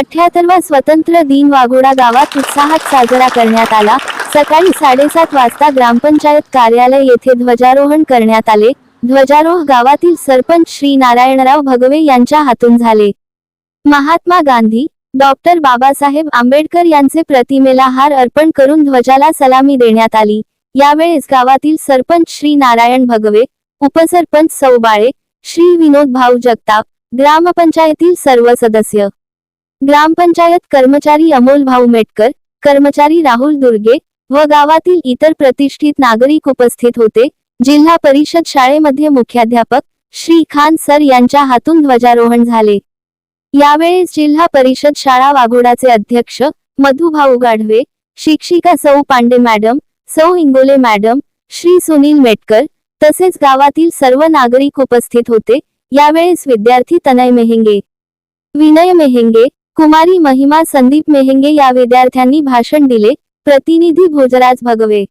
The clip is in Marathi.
अठ्याहत्तरवा स्वतंत्र दिन वाघोडा गावात उत्साहात साजरा करण्यात आला. सकाळी साडेसात वाजता ग्रामपंचायत कार्यालय येथे ध्वजारोहण करण्यात आले. ध्वजारोह गावातील सरपंच श्री नारायणराव भगवे यांच्या हातून झाले. महात्मा गांधी डॉक्टर बाबासाहेब आंबेडकर यांचे प्रतिमेला हार अर्पण करून ध्वजाला सलामी देण्यात आली. यावेळेस गावातील सरपंच श्री नारायण भगवे उपसरपंच सौबाळे श्री विनोद भाऊ जगताप ग्रामपंचायतील सर्व सदस्य ग्रामपंचायत कर्मचारी अमोल भाऊ मेटकर कर्मचारी राहुल दुर्गे व गावातील इतर प्रतिष्ठित नागरिक उपस्थित होते. जिल्हा परिषद शाळेमध्ये मुख्याध्यापक श्री खान सर यांच्या हातून ध्वजारोहण झाले. यावेळेस जिल्हा परिषद शाळा वाघोडाचे अध्यक्ष मधुभाऊ गाढवे शिक्षिका सौ पांडे मॅडम सौ इंगोले मॅडम श्री सुनील मेटकर तसेच गावातील सर्व नागरिक उपस्थित होते. यावेळेस विद्यार्थी तनय मेहेंगे विनय मेहेंगे कुमारी महिमा संदीप मेहेंगे या विद्यार्थ्यांनी भाषण दिले. प्रतिनिधी भोजराज भगवे.